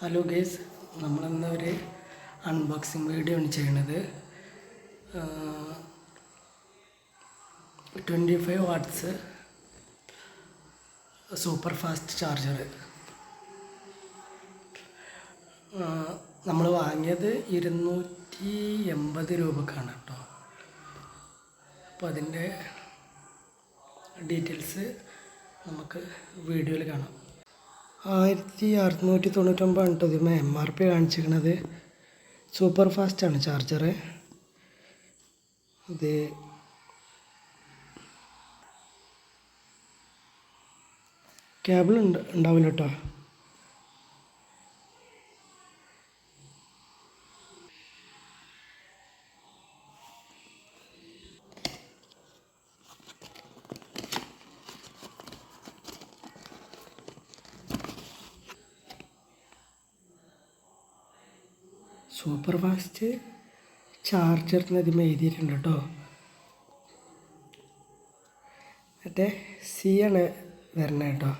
Hello guys നമ്മളിന്ന് ഒരു unboxing video ആണ് ചെയ്യണത് twenty five watts super fast charger നമ്മൾ വാങ്ങിയത് ഇരുന്നൂറ്റി എൺപത് രൂപക്കാണ് കേട്ടോ. അപ്പോൾ അതിന്റെ ഡീറ്റെയിൽസ് നമുക്ക് വീഡിയോയിൽ കാണാം. ആയിരത്തി അറുന്നൂറ്റി തൊണ്ണൂറ്റൊമ്പതാണ് കേട്ടോ ഇതിമേ എം ആർ പി കാണിച്ചിരിക്കണത്. സൂപ്പർ ഫാസ്റ്റാണ് ചാർജർ ഇത് കേബിൾ ഉണ്ട് ഉണ്ടാവില്ല കേട്ടോ. സൂപ്പർ ഫാസ്റ്റ് ചാർജർ എന്നതിമ എഴുതിയിട്ടുണ്ട് കേട്ടോ. മറ്റേ സി ആണ് വരണത് കേട്ടോ.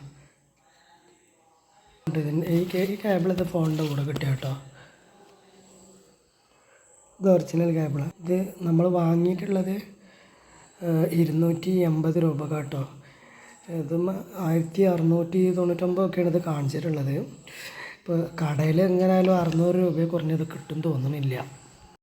ഈ കേബിൾ ഇത് ഫോണിന്റെ കൂടെ കിട്ടിയ കേട്ടോ. ഇത് ഒറിജിനൽ കേബിളാണ് ഇത് നമ്മൾ വാങ്ങിയിട്ടുള്ളത് ഇരുന്നൂറ്റി എൺപത് രൂപ കേട്ടോ. ഇതും ആയിരത്തി അറുന്നൂറ്റി തൊണ്ണൂറ്റൊമ്പതൊക്കെയാണ് ഇത് കാണിച്ചിട്ടുള്ളത്. ഇപ്പോൾ കടയിൽ എങ്ങനെയായാലും അറുന്നൂറ് രൂപ കുറഞ്ഞത് കിട്ടും തോന്നുന്നില്ല.